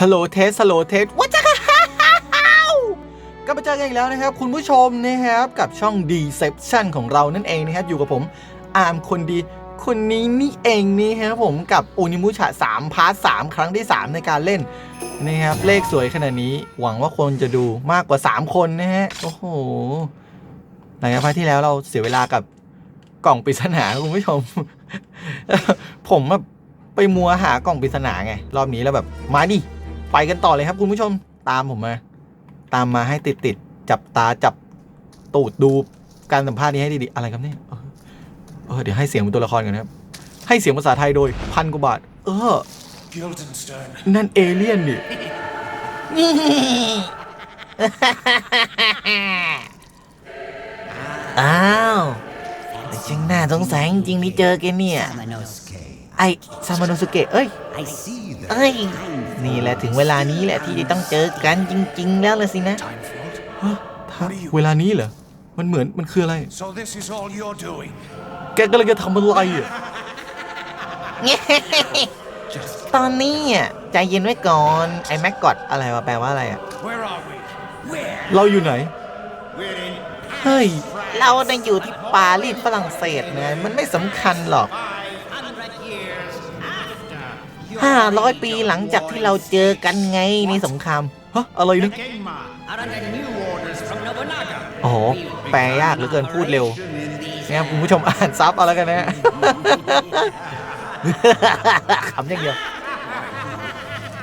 ฮัลโหลเทสฮัลโหลเทสวัจะก็มาเจอกันอีกแล้วนะครับ คุณผู้ชมนะครับกับช่อง Deception ของเรานั่นเองนะครับ อยู่กับผมอาร์มคนดี คนนี้นี่เองนี่ครับผมกับโอนิมุชะ3พาร์ท3ครั้งที่ 3 ในการเล่นนะครับ เลขสวยขนาดนี้หวังว่าคนจะดูมากกว่า 3 คนนะฮะ โอ้โห หลังจากพาร์ทที่แล้วเราเสียเวลากับกล่องปริศนาคุณผู้ชม ผมแบบไปมัวหากล่องปริศนาไง รอบนี้แล้วแบบมาดิ ไปกันต่อเลยครับคุณผู้ชมตามผมมา ตามมาให้ติดติดๆจับตาจับตูดดูการสัมภาษณ์นี้ให้ดีๆอะไรครับเนี่ยเออเออเดี๋ยวให้เสียงเป็นตัวละครกันนะครับ ให้เสียงภาษาไทยโดยพันกว่าบาท เออ Guildenstern. นั่นเอเลี่ยนดิอ้าวแต่ช่างน่าสงสัยจริงๆที่เจอแกเนี่ย Samanosuke. ไอซามาโนสุเกะเอ้ย I see the เอ้ย kind นี่แหละถึงเวลานี้แหละที่จะต้องเจอกันจริง ๆ แล้วละสินะ Time float. ฮะถ้าเวลานี้เหรอ มันเหมือนมันคืออะไร So this is all you're doing. แกกำลังจะทำอะไรอะ ตอนนี้อะใจเย็นไว้ก่อนไอ้แม็กกอดอะไรวะแปลว่าอะไรอะ Where are we? Where? เราอยู่ไหน We're in เฮ้ย เราได้อยู่ที่ปารีสฝรั่งเศสไงมันไม่สำคัญหรอก500 years after 500 ปีหลังจากที่เราเจอกันไงในสงคราม ฮะ อะไรนะ โอ้โห แปลยากเหลือเกินพูดเร็วนะครับคุณผู้ชมอ่านซับเอาแล้วกันนะฮะขำอย่างเดียว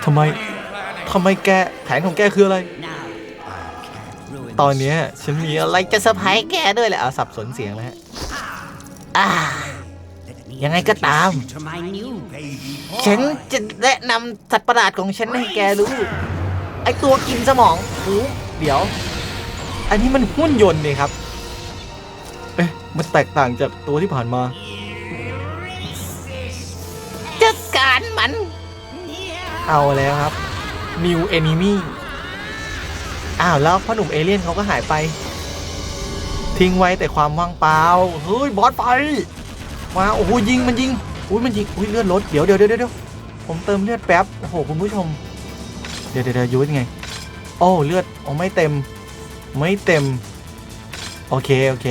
ทำไมทำไมแกแผนของแกคืออะไร ตอนนี้ฉันมีอะไรจะเซอร์ไพรส์แกด้วยแหละเอาสับสนเสียงแล้วฮะอ่า ยังไงก็ตาม ฉันจะแนะนำสัตว์ประหลาดของฉันให้แกรู้ ไอตัวกินสมองหูเดี๋ยว อันนี้มันหุ่นยนต์นี่ครับ เอ๊ะ มันแตกต่างจากตัวที่ผ่านมาจัดการมัน เอาแล้วครับ New Enemy อ้าว แล้วพ่อหนุ่มเอเลี่ยนเขาก็หายไป ทิ้งไว้แต่ความว่างเปล่า เฮ้ย บอสไฟ มาโอ้โหยิงมันยิงอุ้ยมันยิงอุ้ยเลือดลดเดี๋ยวเดี๋ยวเดี๋ยวเดี๋ยวผมเติมเลือดแป๊บโอ้โหคุณผู้ชม เดี๋ยวเดี๋ยวเดี๋ยวยุ้ยไงโอ้เลือดโอ้ไม่เต็ม ไม่เต็ม โอเคโอเค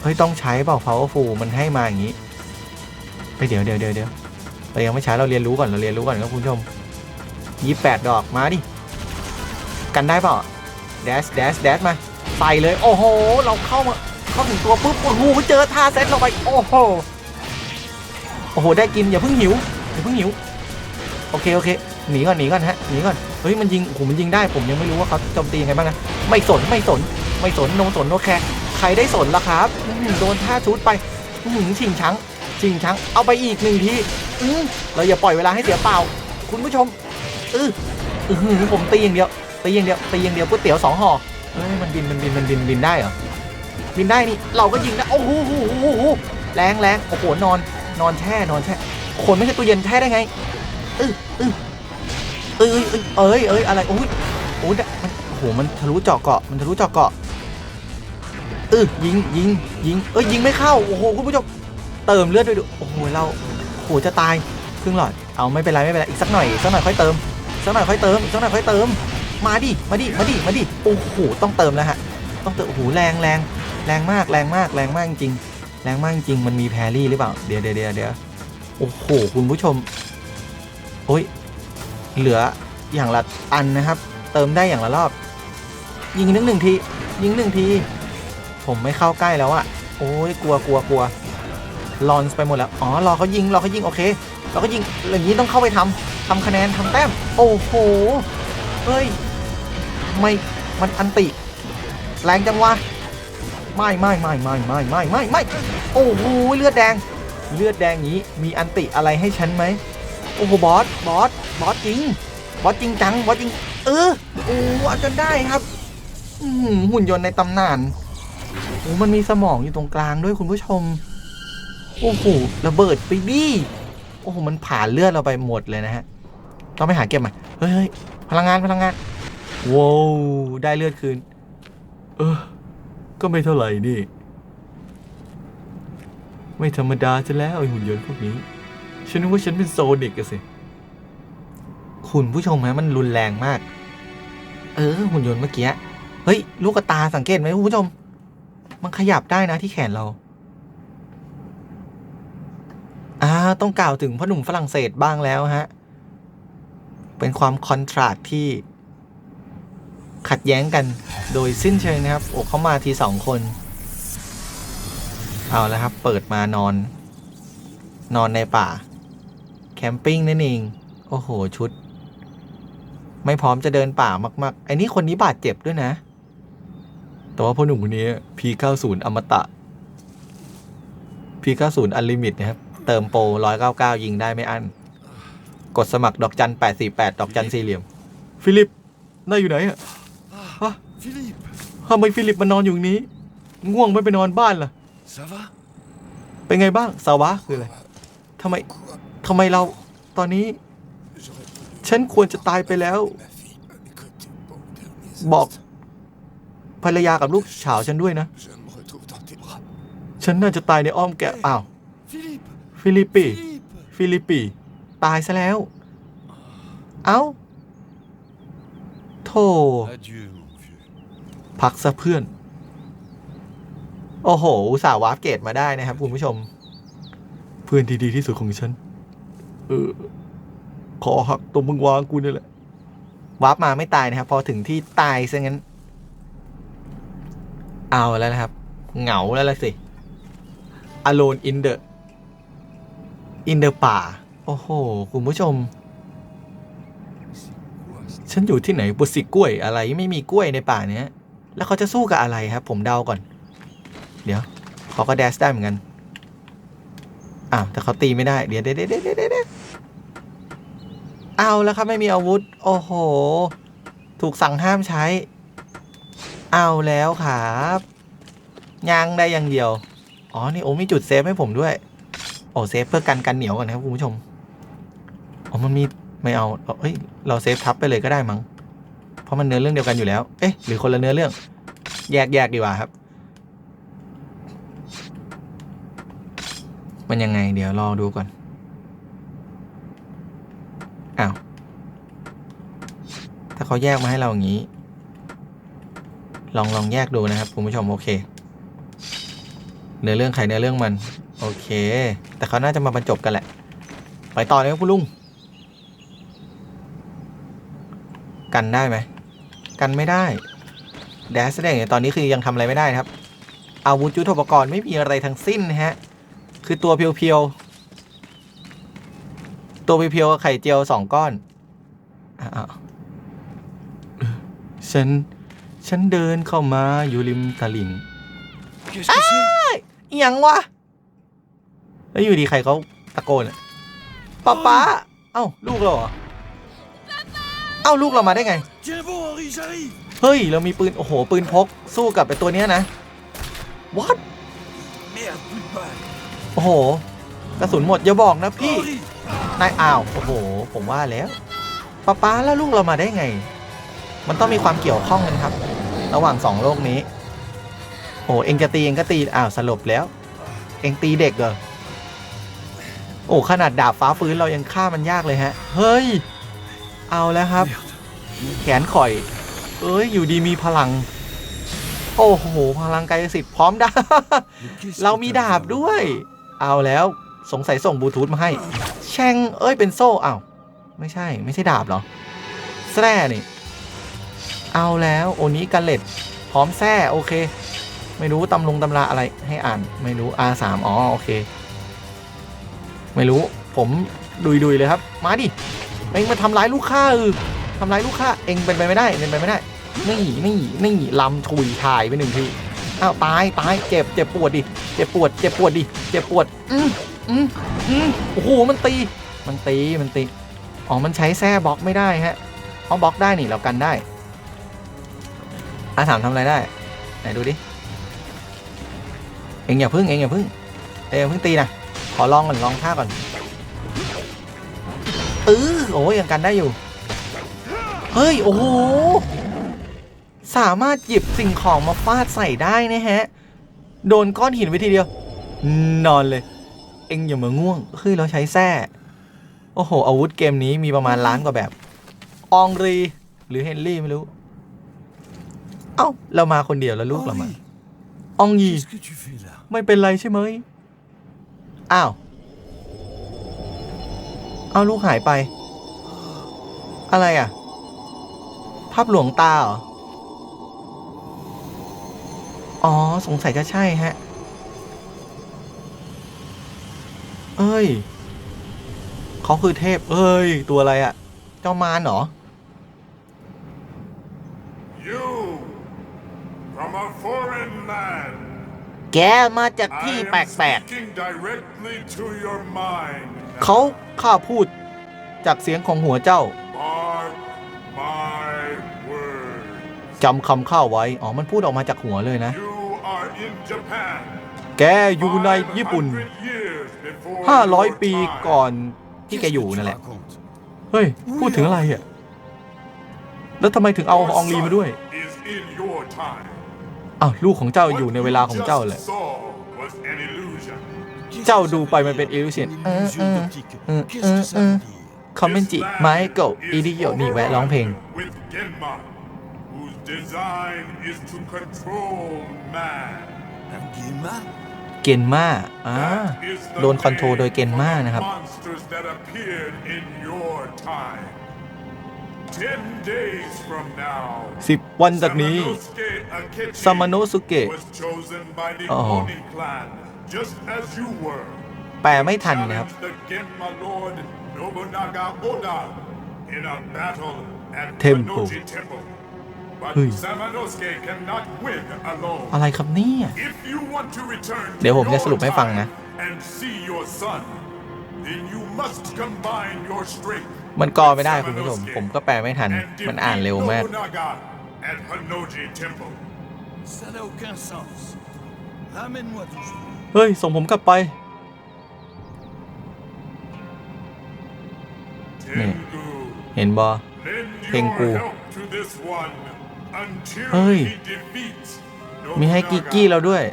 เฮ้ยต้องใช้เปล่า powerful มันให้มาอย่างนี้ไปเดี๋ยวเดี๋ยวเดี๋ยวเดี๋ยวเรายังไม่ใช้เราเรียนรู้ก่อนเราเรียนรู้ก่อนครับคุณผู้ชมยี่แปดดอกมาดิกันได้เปล่าแดชแดชแดชมาใส่เลย โอ้โห เราเข้ามา เข้าถึงตัวปุ๊บโอ้โหเจอท่าเซตเราไปโอ้โหโอ้โหได้กินอย่าเพิ่งหิวอย่าเพิ่งหิวโอเคโอเคหนีก่อนหนีก่อนฮะหนีก่อนเฮ้ยมันยิงโอ้โหมันยิงได้ผมยังไม่รู้ว่าเขาโจมตียังไงบ้างนะไม่สนไม่สนไม่สนโนสนโนแคร์ใครได้สนล่ะครับโดนท่าชุดไปหือชิงชังชิงชังเอาไปอีกหนึ่งทีอือเราอย่าปล่อยเวลาให้เสียเปล่า คุณผู้ชมอออื้อหือผมตีอย่างเดียวตีอย่างเดียวตีอย่างเดียวก๋วยเตี๋ยวสองห่อเฮ้ยมันบินมันบินมันบินบินได้เหรอ บินได้นี่เราก็ยิงได้โอ้โหโอ้โหแรงแรงโอ้โหนอนนอนแช่นอนแช่คนไม่ใช่ตู้เย็นแช่ได้ไงเออเออเอ้ยเอ้ยเอ้ยอะไรโอ้ยโอ้ยมันโอ้โหมันทะลุเจาะเกาะมันทะลุเจาะเกาะเออยิงยิงยิงเอ้ยยิงไม่เข้าโอ้โหคุณผู้ชมเติมเลือดด้วยดูโอ้โหเราโอ้โหจะตายครึ่งหลอดเอาไม่เป็นไรไม่เป็นไรอีกสักหน่อยสักหน่อยค่อยเติมสักหน่อยค่อยเติมอีกสักหน่อยค่อยเติมมาดิมาดิมาดิมาดิโอ้โหต้องเติมแล้วฮะต้องเติมโอ้โหแรงแรง แรงมากแรงมากแรงมากจริงแรงมากจริงมันมีแพรี่หรือเปล่า เดี๋ยวเดี๋ยวเดี๋ยวโอ้โหคุณผู้ชมโอ้ยเหลืออย่างละอันนะครับ เติมได้อย่างละรอบ ยิงนึงหนึ่งทียิงหนึ่งที ผมไม่เข้าใกล้แล้วอะโอ้ยกลัวกลัวกลัวลอนไปหมดแล้วอ๋อรอเขายิงรอเขายิงโอเคเราก็ยิงอย่างนี้ต้องเข้าไปทำทำคะแนนทำแต้ม โอ้โหเฮ้ยไม่มันอันติ แรงจังวะ ไม่ไม่ไม่ไม่ไม่ไม่ไม่ไม่โอ้โหเลือดแดง เลือดแดงอย่างนี้มีอันติอะไรให้ฉันไหมโอ้โหบอสบอสบอสจริงบอสจริงจังบอสจริง เออโอ้เอาจนได้ครับหุ่นยนต์ในตำนานโอ้มันมีสมองอยู่ตรงกลางด้วยคุณผู้ชมโอ้โหระเบิดไปดิโอ้โหมันผ่านเลือดเราไปหมดเลยนะฮะต้องไปหาเก็บมาเฮ้ยพลังงานพลังงานว้าวได้เลือดคืน เออ ก็ไม่เท่าไหร่นี่ ไม่ธรรมดาจะแล้วไอหุ่นยนต์พวกนี้ ฉันนึกว่าฉันเป็นโซนิกอะสิ คุณผู้ชมฮะมันรุนแรงมาก เออ หุ่นยนต์เมื่อกี้ เฮ้ย ลูกกตาสังเกตไหมคุณผู้ชม มันขยับได้นะที่แขนเราอ่าต้องกล่าวถึงพ่อหนุ่มฝรั่งเศสบ้างแล้วฮะ เป็นความคอนทราสต์ที่ ขัดแย้งกันโดยสิ้นเชิงนะครับ โอ้เขามาทีสองคน เอาแล้วครับ เปิดมานอน นอนในป่า แคมปิ้งนั่นเอง โอ้โห ชุด ไม่พร้อมจะเดินป่ามาก ๆ ไอ้นี่คนนี้บาดเจ็บด้วยนะ แต่ว่าพ่อหนุ่มคนนี้ P90 อมตะ P90 อันลิมิตนะครับ เติมโปร199 ยิงได้ไม่อั้น กดสมัครดอกจัน848 ดอกจันสี่เหลี่ยม ฟิลิปนายอยู่ไหนอะ ทำไมฟิลิปมานอนอยู่ตรงนี้ ง่วงไม่ไปนอนบ้านล่ะ ça va เป็นไงบ้างสาวะคืออะไรทำไมทำไมเราตอนนี้ ฉันควรจะตายไปแล้ว บอกภรรยากับลูกสาวฉันด้วยนะ Je me retrouve dans tes bras. ฉันน่าจะตายในอ้อมแกะอ้าว Philippe ฟิลิปปี Philippe ฟิลิปปี ตายซะแล้ว เอ้า โธ่ Adieu, mon vieux. พักซะเพื่อน โอ้โหสาห์วาร์ปเกตมาได้นะครับคุณผู้ชม เพื่อนที่ดีที่สุดของฉัน เออ ขอหักตัวมึงวางกูนี่แหละวาร์ปมาไม่ตายนะครับ พอถึงที่ตายซะงั้น เอาแล้วนะครับ เหงาแล้วละสิ Alone in the in the ป่า โอ้โห คุณผู้ชม ฉันอยู่ที่ไหนบุสิกล้วยอะไรไม่มีกล้วยในป่าเนี้ย แล้วเขาจะสู้กับอะไรครับ ผมเดาก่อน เดี๋ยวเขาก็แดชได้เหมือนกันอ้าวแต่เขาตีไม่ได้ เดี๋ยวเดี๋ยวเดี๋ยวเดี๋ยวเด๊เด๊เอาแล้วครับไม่มีอาวุธ โอ้โห ถูกสั่งห้ามใช้ เอาแล้วครับยังได้อย่างเดียว อ๋อ นี่โอ้มีจุดเซฟให้ผมด้วย โอ้เซฟเพื่อกันกันเหนียวก่อนนะครับคุณผู้ชม อ๋อ มันมีไม่เอาเอ้ย เราเซฟทับไปเลยก็ได้มั้ง ราะมันเนื้อเรื่องเดียวกันอยู่แล้ว เอ๊ะ หรือคนละเนื้อเรื่อง แยกแยกดีกว่าครับ มันยังไง เดี๋ยวรอดูก่อน อ้าว ถ้าเขาแยกมาให้เราอย่างนี้ ลองลองแยกดูนะครับคุณผู้ชมโอเค เนื้อเรื่องใครเนื้อเรื่องมัน โอเค แต่เขาน่าจะมาบรรจบกันแหละ ไปต่อเลยครับคุณลุงกันได้ไหม กันไม่ได้แดสแสดงอย่างตอนนี้คือยังทำอะไรไม่ได้นะครับ อาวุธยุทโธปกรณ์ไม่มีอะไรทั้งสิ้นนะฮะ คือตัวเพียวๆ ตัวเพียวๆกับไข่เจียวสองก้อนอ้าวฉัน ฉันเดินเข้ามาอยู่ริมตลิ่ง Qu'est-ce que c'est อิหยังวะ แล้วอยู่ดีใครเขาตะโกนอะป้าป้า เอ้า ลูกเราเหรอ เอ้า ลูกเรามาได้ไง Tiens bon, Henri, j'arrive เฮ้ย เรามีปืน โอ้โห ปืนพก สู้กับไอตัวเนี้ยนะ what Merde, plus de balles โอ้โห กระสุนหมด อย่าบอกนะพี่ Henri นายอ้าว โอ้โห ผมว่าแล้วป้าป้าแล้วลูกเรามาได้ไง มันต้องมีความเกี่ยวข้องกันครับ ระหว่างสองโลกนี้ โอ้เองจะตีเองก็ตี อ้าว สลบแล้ว เองตีเด็กเหรอ โอ้ ขนาดดาบฟ้าฟื้นเรายังฆ่ามันยากเลยฮะ เฮ้ย เอาแล้วครับ แขนข่อย เอ้ย อยู่ดีมีพลัง โอ้โห พลังกายสิทธิ์พร้อมดาบ Mais qu'est-ce เรา que มี t'as ดาบ fait, ด้วย เอาแล้วสงสัยส่งบลูทูธมาให้ แช่งเอ้ยเป็นโซ่อ้าวไม่ใช่ ไม่ใช่ดาบเหรอแส้นี่ เอาแล้วโอนี้กันเล็ดพร้อมแส้โอเค ไม่รู้ตำลงตำราอะไรให้อ่าน ไม่รู้ R3 อ๋อโอเค ไม่รู้ผมดุยดุยๆเลยครับ มาดิเองมาทำร้ายลูกค้าเออ ทำร้ายลูกค้าเองเป็นไปไม่ได้เป็นไปไม่ได้นี่นี่นี่ลำถุยถ่ายไปหนึ่งทีอ้าวตายตายเจ็บเจ็บปวดดิเจ็บปวดเจ็บปวดดิเจ็บปวดอืมอืมอืมโอ้โหมันตี มันตีมันตีอ๋อมันใช้แส้บล็อกไม่ได้ฮะเพราะบล็อกได้นี่เรากันได้อาถามทำอะไรได้ไหนดูดิเอ็งอย่าพึ่งเอ็งอย่าพึ่งเอ็งอย่าพึ่งตีนะขอลองก่อนลองท่าก่อนเออโอ้ยยังกันได้อยู่ เฮ้ย โอ้โห สามารถหยิบสิ่งของมาฟาดใส่ได้นะฮะ โดนก้อนหินไปทีเดียว นอนเลย เอ็งอย่ามาง่วงเฮ้ยเราใช้แส้โอ้โห อาวุธเกมนี้มีประมาณล้านกว่าแบบอองรี หรือเฮนรี่ไม่รู้ เอ้า เรามาคนเดียวแล้วลูกเรามาอองยีไม่เป็นไรใช่ไหมอ้าว เอาลูกหายไป อะไรอะ ภาพหลวงตาเหรอ อ๋อ สงสัยจะใช่ฮะ เอ้ย เขาคือเทพ เอ้ย ตัวอะไรอะเจ้ามารเหรอ You, from a foreign land, แกมาจากที่ I แป am ลก speaking directly to your mind. เขาข้าพูดจากเสียงของหัวเจ้า จำคำข้าไว้ อ๋อ มันพูดออกมาจากหัวเลยนะ You are in Japan. แกอยู่ในญี่ปุ่น 500 years before 500 your ปี time. ก่อนที่ Qu'est-ce แก que อยู่ tu นั่นแหละ racontes เฮ้ย พูดถึงอะไรอะ แล้วทำไมถึงเอาอองลีมาด้วย Is in your time. อ้าว ลูกของเจ้าอยู่ในเวลาของเจ้า What you เลย just saw was an illusion. Qu'est-ce เจ้า que ça ดู veut ไปมัน dire เป็น illusion Une เออ illusion เออ d'optique. เออ Qu'est-ce que เอ ça อ veut dire คอมเมนจิไมโกะอิริโยนี่แวะร้องเพลง With Genma, whose design is to control man. Un Guillemard เกนมาอ่า That is the โดนคอนโทรลโดยเกนมา name นะครับ for the monsters that appeared in your time. Ten days from now, สิบวันจากนี้ Samanosuke Akechi ซามโนสุเกะ was chosen by the Oh. Oni clan, just as you were. แปลไม่ทันนะครับ Challenged the Genma Lord Nobunaga Oda in a battle at Temple. Noji Temple. But Hey. Samanosuke cannot win alone. อะไรครับเนี่ย If you want to return to เดี๋ยวผมจะ your สรุปให้ฟังนะ time and see your son, then you must combine your strength มันกอไม่ได้คุณผู้ชม ผมก็แปลไม่ทัน and มันอ่านเร็ว defeat มาก Nobunaga at Hanoji Temple. Ça n'a aucun sens. Ramène-moi tout ça. เฮ้ย ส่งผมกลับไป Tengu, เห็นบอ lend Tengu. your help to this one until Hey. he defeats มีให้กิกกี้ Nobunaga. เราด้วย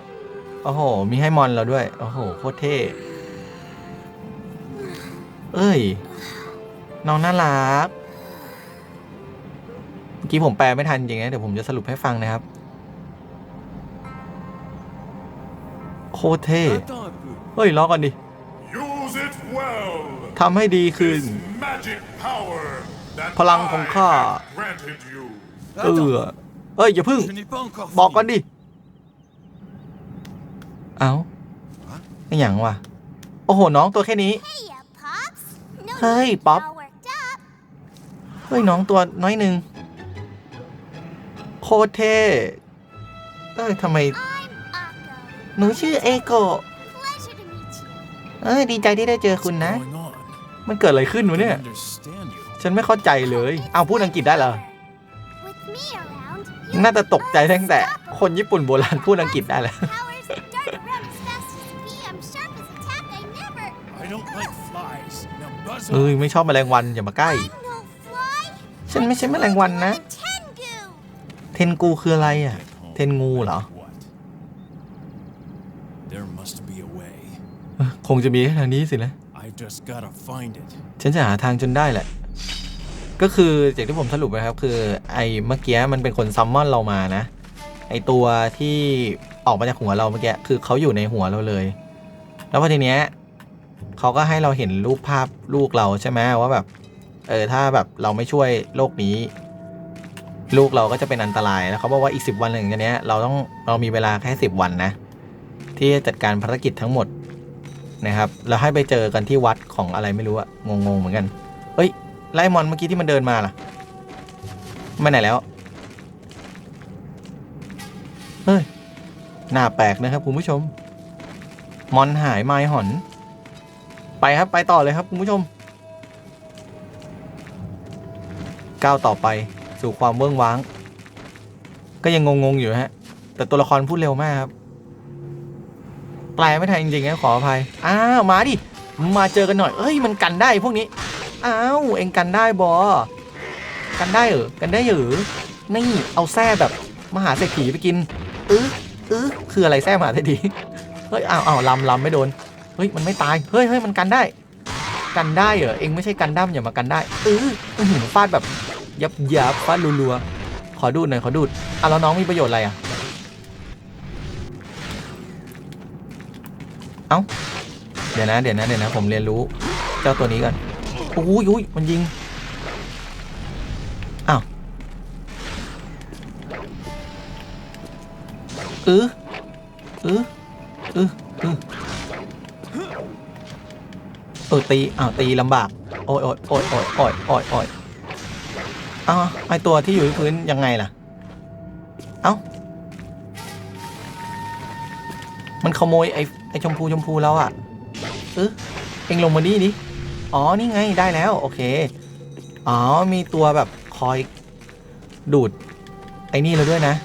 โอ้โห มีให้มอนเราด้วย โอ้โห โคตรเท่ เอ้ย น้องน่ารักเมื่อกี้ผมแปลไม่ทันจริงนะ เดี๋ยวผมจะสรุปให้ฟังนะครับ โคตรเท่ Attends un peu. เฮ้ยรอก่อนดิ Use it well. ทำให้ดีขึ้น This magic power that พลังของข้า เออเอ้ยอย่าพึ่ง บอกก่อนดิ เอาไอ้หยังวะโอ้โห น้องตัวแค่นี้ Hey, uh, Pops. No Hey, need to be Pop. all worked up. เฮ้ย น้องตัวน้อยหนึ่งโคตรเท่เอ้ยทำไม หนูชื่อเอโกเอ้ยดีใจที่ได้เจอคุณนะ มันเกิดอะไรขึ้นวะเนี่ย ฉันไม่เข้าใจเลย เอาพูดอังกฤษได้เหรอ น่าจะตกใจ must ตั้งแต่ stop คนญี่ปุ่นโบราณพูดอังกฤษได้แล้ว powers, dart around as fast as a bee. I'm sharp as a tack. I never. I don't like flies. Now buzz เอ้ย off. ไม่ชอบแมลงวันอย่ามาใกล้ I'm no fly. ฉันไม่ใช่แมลงวันนะ I'm Tengu. เทนกูคืออะไรอะ เทนงูเหรอ What? There must be a way. เอ้อคงจะมีแค่ทางนี้สินะ I just gotta find it. ฉันจะหาทางจนได้แหละ ก็คือจากที่ผมสรุปนะครับ คือไอ้เมื่อกี้มันเป็นคนซัมมอนเรามานะ ไอ้ตัวที่ออกมาจากหัวเราเมื่อกี้คือเขาอยู่ในหัวเราเลย แล้วพอทีเนี้ยเขาก็ให้เราเห็นรูปภาพลูกเราใช่ไหมว่าแบบเออถ้าแบบเราไม่ช่วยโลกนี้ ลูกเราก็จะเป็นอันตรายแล้วเขาบอกว่าอีกสิบวันหลังจากเนี้ยเราต้องเรามีเวลาแค่สิบวันนะ ที่จะจัดการภารกิจทั้งหมดนะครับ แล้วให้ไปเจอกันที่วัดของอะไรไม่รู้อะงงๆเหมือนกัน ไล่มอนเมื่อกี้ที่มันเดินมาล่ะไปไหนแล้ว เฮ้ย หน่าแปลกนะครับคุณผู้ชม มอนหายไม้หอน ไปครับไปต่อเลยครับคุณผู้ชม ก้าวต่อไปสู่ความเบื้องว้าง ก็ยังงงๆอยู่ฮะ แต่ตัวละครพูดเร็วมากครับ แปลไม่ทันจริงๆนะขออภัย อ้าว มาดิ มาเจอกันหน่อย เอ้ย มันกันได้พวกนี้ อ้าวเองกันได้บอกันได้เหรอกันได้เหรอนี่เอาแส้แบบมหาเศรษฐีไปกินเออเออคืออะไรแส้มหาเศรษฐีเฮ้ยอ้าวอ้าวลำลำไม่โดนเฮ้ยมันไม่ตายเฮ้ยเฮ้ยมันกันได้ กันได้เหรอเองไม่ใช่กันดั้มอย่ามากันได้เอออื้อหือฟาดแบบยับยับฟาดรัวๆขอดูดหน่อยขอดูดอะแล้วน้องมีประโยชน์อะไรอะเอ้าเดี๋ยวนะเดี๋ยวนะเดี๋ยวนะผมเรียนรู้เจ้าตัวนี้ก่อน โอ้ยอุ้ยมันยิง อ้าวเออเออเออเออเออตี อ้าว ตีลำบาก โอ้ยโอ้ยโอ้ยโอ้ยโอ้ยโอ้ยโอ้ยอ้าไอตัวที่อยู่ที่พื้นยังไงล่ะ เอ้า มันขโมยไอไอชมพูชมพูแล้วอะ เออเอ็งลงมานี่ดิ อ๋อ นี่ไง ได้แล้ว โอเค อ๋อ มีตัวแบบคอยดูด ไอ้นี่เราด้วยนะ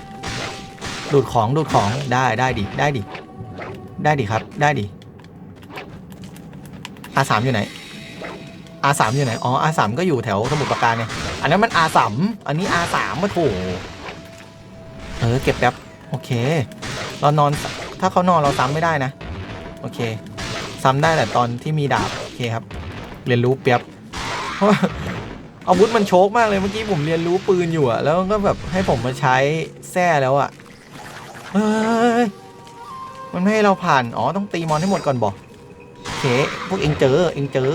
ดูดของดูดของได้ได้ดิ ได้ดิ ได้ดิครับ ได้ดิ R3 อยู่ไหน R3 อยู่ไหน อ๋อ R3 ก็อยู่แถวสมุทรปราการเนี่ย อันนั้นมัน R3 อันนี้ R3 มาโถเออ เก็บแป๊บโอเค เรานอน ถ้าเขานอนเราซ้ำไม่ได้นะ โอเค ซ้ำได้แต่ตอนที่มีดาบ โอเคครับ เรียนรู้เปียบเพราอาวุธมันโชกมากเลยเมื่อกี้ผมเรียนรู้ปืนอยู่อะแล้วก็แบบให้ผมมาใช้แส้แล้วอะเฮ้ยมันไม่ให้เราผ่าน อ๋อ ต้องตีมอนให้หมดก่อนบอกโอเคพวกเองเจอ เองเจอ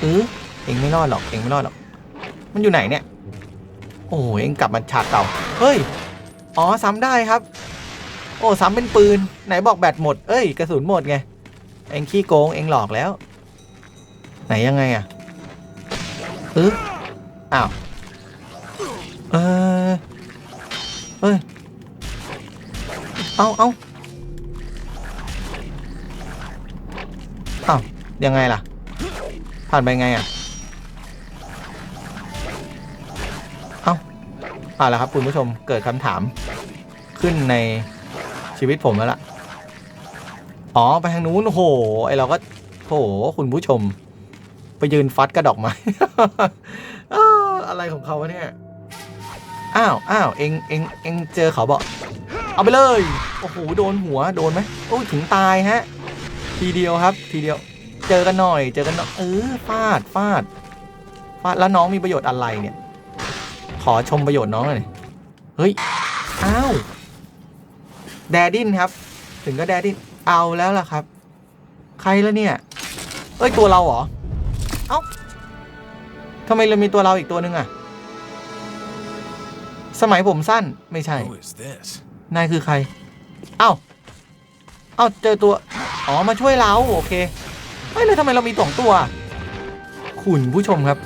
เออเองไม่รอดหรอก เองไม่รอดหรอก มันอยู่ไหนเนี่ย โอ้ยเองกลับมาฉากเก่า เฮ้ย อ๋อ ซ้ำได้ครับ โอ้ ซ้ำเป็นปืน ไหนบอกแบตหมด เอ้ย กระสุนหมดไง เองขี้โกง เองหลอกแล้ว ไหนยังไงอะเอออ้าวเออเอ้ยเอาเอาเอายังไงล่ะ ผ่านไปไงอะเอาเอาละครับคุณผู้ชมเกิดคำถามขึ้นในชีวิตผมแล้วล่ะ อ๋อ ไปทางนู้นโหไอเราก็โหคุณผู้ชม ไปยืนฟัดกระดอกไม้อ้าอะไรของเขาเนี่ย อ้าวอ้าวเองเองเองเจอเขาบอกเอาไปเลย โอ้โห โดนหัว โดนไหมโอ้ยถึงตายฮะ ทีเดียวครับ ทีเดียว เจอกันหน่อย เจอกันหน่อย เออ ฟาด ฟาด ฟาด แล้วน้องมีประโยชน์อะไรเนี่ย ขอชมประโยชน์น้องหน่อย เฮ้ย อ้าว แดดินครับ ถึงก็แดดิน เอาแล้วล่ะครับ ใครแล้วเนี่ย เอ้ย ตัวเราเหรอ เอ้าทำไมเรามีตัวเราอีกตัวหนึ่งอะสมัยผมสั้นไม่ใช่ Who is this? นายคือใคร เอ้า เอ้าเจอตัว อ๋อ มาช่วยเราโอเคเฮ้ยแล้วทำไมเรามีสองตัว คุณผู้ชมครับ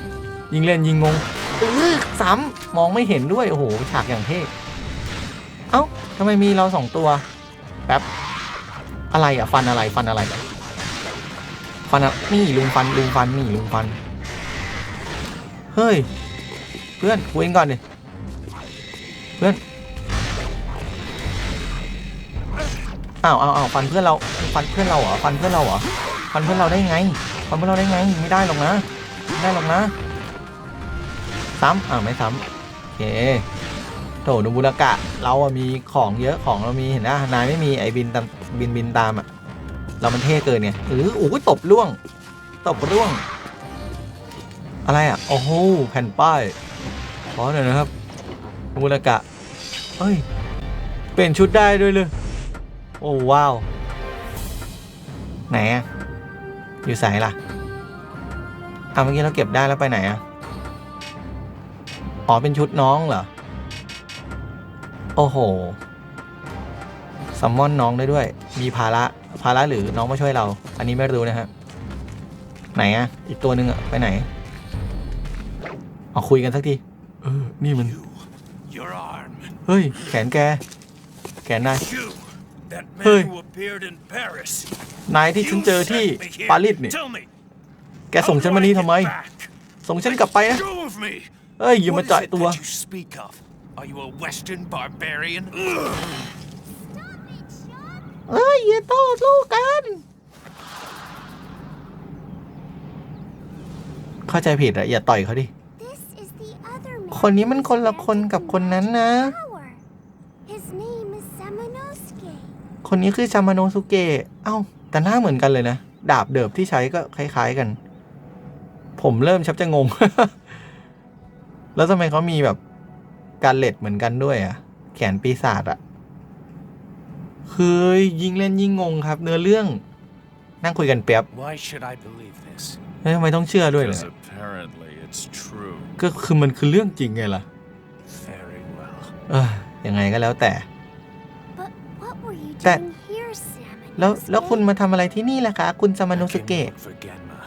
ยิงเล่นยิงงงเออซ้ำมองไม่เห็นด้วย โอ้โห ฉากอย่างเท่ เอ้าทำไมมีเราสองตัว แป๊บ อะไรอะฟันอะไร ฟันอะไร ฟันอะนี่ลุงฟันลุงฟันนี่ลุงฟัน เฮ้ย เพื่อนคุยกันก่อนดิเพื่อนอ้าวอ้าวอ้าวฟันเพื่อนเราฟันเพื่อนเราเหรอฟันเพื่อนเราเหรอฟันเพื่อนเราได้ไงฟันเพื่อนเราได้ไงไม่ได้หรอกนะไม่ได้หรอกนะซ้ำอ้าวไม่ซ้ำโอเคโถนุบุรกะ เราอะมีของเยอะของเรามีเห็นนะนายไม่มีไอ้บินตามบินบินตามอะ เรามันเท่เกินเนี่ยเออโอ้ยตบล่วง ตบร่วง อะไรอะโอ้โห แผ่นป้าย ขอหน่อยนะครับนุบุรากะเฮ้ย เปลี่ยนชุดได้ด้วยเลย โอ้ว้าว ไหนอะอยู่ใสล่ะอะเมื่อกี้เราเก็บได้แล้วไปไหนอะอ๋อเป็นชุดน้องเหรอ โอ้โหซัมมอนน้องได้ด้วย มีภาระ ภาระหรือน้องมาช่วยเรา อันนี้ไม่รู้นะฮะ ไหนอะอีกตัวหนึ่งอะไปไหนเอาคุยกันสักที เออ นี่มัน Your arm. เฮ้ย แขนแก แขนนาย You. That Hey. man who appeared in Paris. นายที่ฉัน You เจอที่ sent me here. ปารีสนี่ Tell me. แกส่งฉันมานี่ทำไม how do I get back? ส่งฉันกลับไปนะ Go with me. เอ้ยอย่ามา What is จ่าย it ตัว that you speak of? Are you a Western barbarian? เอ้ยอย่าโต้สู้กัน เข้าใจผิดอะอย่าต่อยเขาดิ This is the other man. คนนี้มันคนละคนกับคนนั้นนะ Power. His name is Samanosuke. คนนี้คือชามาโนสุเกะ เอ้า แต่หน้าเหมือนกันเลยนะ ดาบเดิบที่ใช้ก็คล้าย ๆกัน ผมเริ่มชักจะงง แล้วทำไมเขามีแบบการเล็ดเหมือนกันด้วยอะแขนปีศาจอะ เฮ้ยยิ่งเล่นยิ่งงงครับ เนื้อเรื่อง นั่งคุยกันแป๊บ Why should I believe this? เฮ้ยทำไมต้องเชื่อด้วยเลย Because apparently it's true. ก็คือมันคือเรื่องจริงไงล่ะ Very well. เออยังไงก็แล้วแต่ But what were you That- doing here, Sam? แล้วแล้วคุณมาทำอะไรที่นี่ล่ะคะ คุณซามาโนสเกะ I came to look for Genma.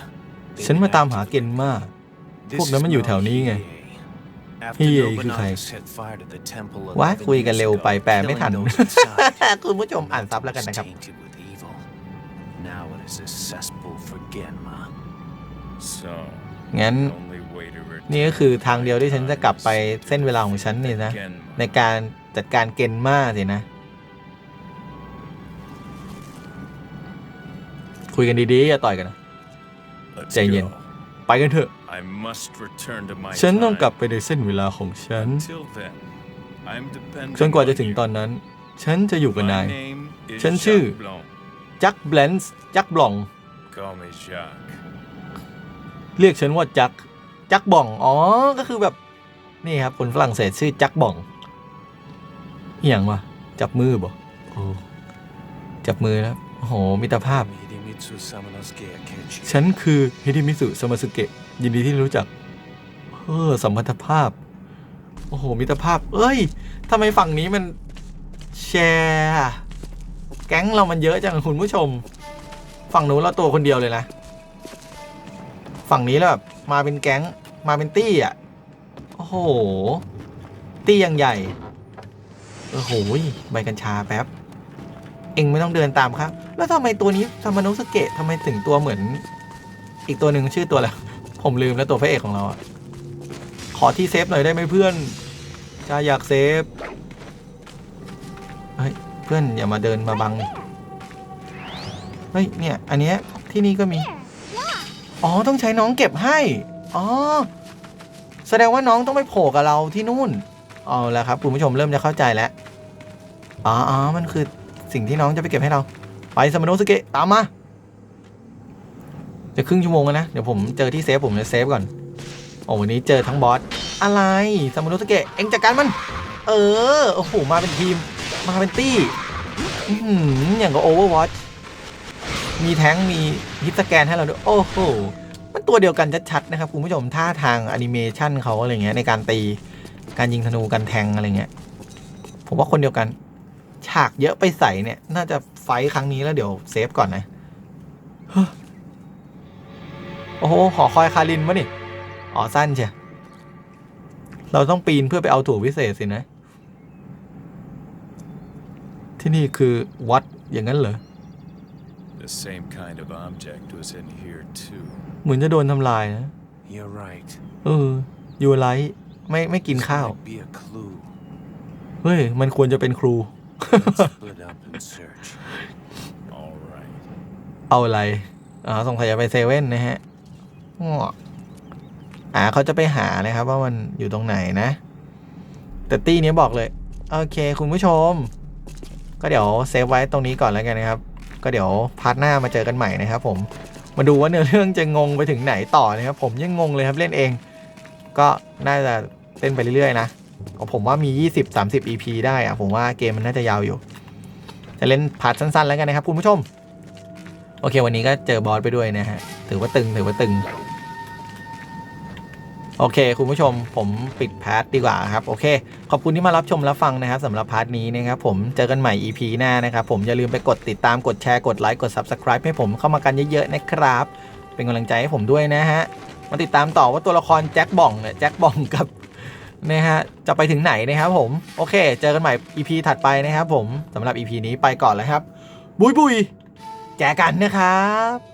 ฉันมาตามหาเกนมา This พวกนั้นมันอยู่แถวนี้ไง After พี่เอ Nobunaga คือใคร set fire to the temple ว่า11คุยกันเร็ว years ไป ago, แปลไม่ทัน killing those inside. คุณผู้ชมอ่านซับแล้วกันนะครับ Was tainted with evil. Now it is a cesspool for Genma. So, งั้น the only way to return นี่ก็คือทางเดียวที่ฉันจะกลับไปเส้นเวลาของฉันเนี่ยนะ Genma. ในการจัดการเกนมาสินะ คุยกันดีๆอย่าต่อยกันนะ Let's ใจเย็น go. ไปกันเถอะ I must return to my ฉันต้อง time. กลับไปในเส้นเวลาของฉัน Until then, I'm depending จนกว่าจะ on ถึง you. ตอนนั้น ฉันจะอยู่กับนาย My name is ฉันชื่อ Jacques Blanc. จักแบลนส์จักบล่อง Call me Jacques. เรียกฉันว่าจัก จักบ่อง อ๋อ ก็คือแบบ นี่ครับ คนฝรั่งเศสชื่อจักบ่องอหย่างวะจับมือบ่โอ้จับมือแล้วโอ้โหมิตรภาพ Hidemitsu Samanosuke Akechi. ฉันคือฮิดิมิสุสมาสึเกะยินดีที่รู้จักเออสัมพันธภาพ โอ้โห มิตรภาพ เอ้ยทำไมฝั่งนี้มันแชร์แก๊งเรามันเยอะจังคุณผู้ชม ฝั่งนู้นเราตัวคนเดียวเลยนะ ฝั่งนี้แล้วแบบมาเป็นแก๊งมาเป็นตี้อะ โอ้โห ตี้ยังใหญ่ โอ้โห ใบกัญชาแป๊บ เองไม่ต้องเดินตามครับ แล้วทำไมตัวนี้ทามนุสเกะทำไมถึงตัวเหมือน อีกตัวหนึ่งชื่อตัวอะไร ผมลืมแล้วตัวพระเอกของเราอะขอที่เซฟหน่อยได้ไหมเพื่อนจ้าอยากเซฟ เฮ้ย เพื่อนอย่ามาเดินมาบัง เฮ้ย เนี่ย อันเนี้ยที่นี่ก็มี อ๋อ ต้องใช้น้องเก็บให้ อ๋อ แสดงว่าน้องต้องไปโผล่กับเราที่นู่น เอาแล้วครับ คุณผู้ชมเริ่มจะเข้าใจแล้ว อ๋ออ๋อมันคือ สิ่งที่น้องจะไปเก็บให้เรา ไปสมโนสเกะตามมา จะครึ่งชั่วโมงแล้วนะ เดี๋ยวผมเจอที่เซฟผมจะเซฟก่อน โอ้วันนี้เจอทั้งบอส อะไรสมโนสเกะเอ็งจัดการมัน เออ โอ้โห มาเป็นทีม มาเป็นตี้อย่างกับโอเวอร์วอตมีแท้งมีฮิตสแกนให้เราด้วย โอ้โห มันตัวเดียวกันชัดๆนะครับคุณผู้ชมท่าทางแอนิเมชันเขาอะไรเงี้ยในการตี การยิงธนูการแทงอะไรเงี้ย ผมว่าคนเดียวกัน ฉากเยอะไปใส่เนี่ย น่าจะไฟท์ครั้งนี้แล้วเดี๋ยวเซฟก่อนนะเฮ้อโอ้โหหอคอยคารินวะนี่ อ๋อ สั้นเชียเราต้องปีนเพื่อไปเอาถั่ววิเศษสินะ ที่นี่คือวัดอย่างนั้นเหรอ The same kind of object was in here too. เหมือนจะโดนทำลายนะ You're right. เออยูไลท์ไม่ไม่กิน This ข้าว might be a clue. เฮ้ย มันควรจะเป็นครู เอาอะไรอ๋อสงสัยจะไปเซเว่นนะฮะออ่าเขาจะไปหานะครับ ว่ามันอยู่ตรงไหนนะ แต่ตี้นี้บอกเลย โอเค คุณผู้ชม ก็เดี๋ยวเซฟไว้ตรงนี้ก่อนแล้วกันนะครับ ก็เดี๋ยวพาร์ทหน้ามาเจอกันใหม่นะครับ ผม มาดูว่าเนื้อเรื่องจะงงไปถึงไหนต่อนะครับ ผมยังงงเลยครับเล่นเอง ก็น่าจะเต้นไปเรื่อยๆนะ ผมว่ามี 20-30 EP ได้อะผมว่าเกมมันน่าจะยาวอยู่ จะเล่นพาร์ทสั้น ๆ แล้วกันนะครับคุณผู้ชม โอเค วันนี้ก็เจอบอสไปด้วยนะฮะ ถือว่าตึง ถือว่าตึง โอเค คุณผู้ชม ผมปิดพาร์ทดีกว่าครับ โอเค ขอบคุณที่มารับชมรับฟังนะครับสำหรับพาร์ทนี้นะครับผม เจอกันใหม่ EP หน้านะครับผม อย่าลืมไปกดติดตาม กดแชร์ กดไลค์ กด Subscribe ให้ผมเข้ามากันเยอะๆนะครับ เป็นกำลังใจให้ผมด้วยนะฮะ มาติดตามต่อว่าตัวละครแจ็คบ่องเนี่ย แจ็คบ่องกับ นะฮะจะไปถึงไหนนะครับผม โอเค เจอกันใหม่ EP ถัดไปนะครับผมสำหรับ EP นี้ไปก่อนแล้วครับ บุยบุยแจกันนะครับ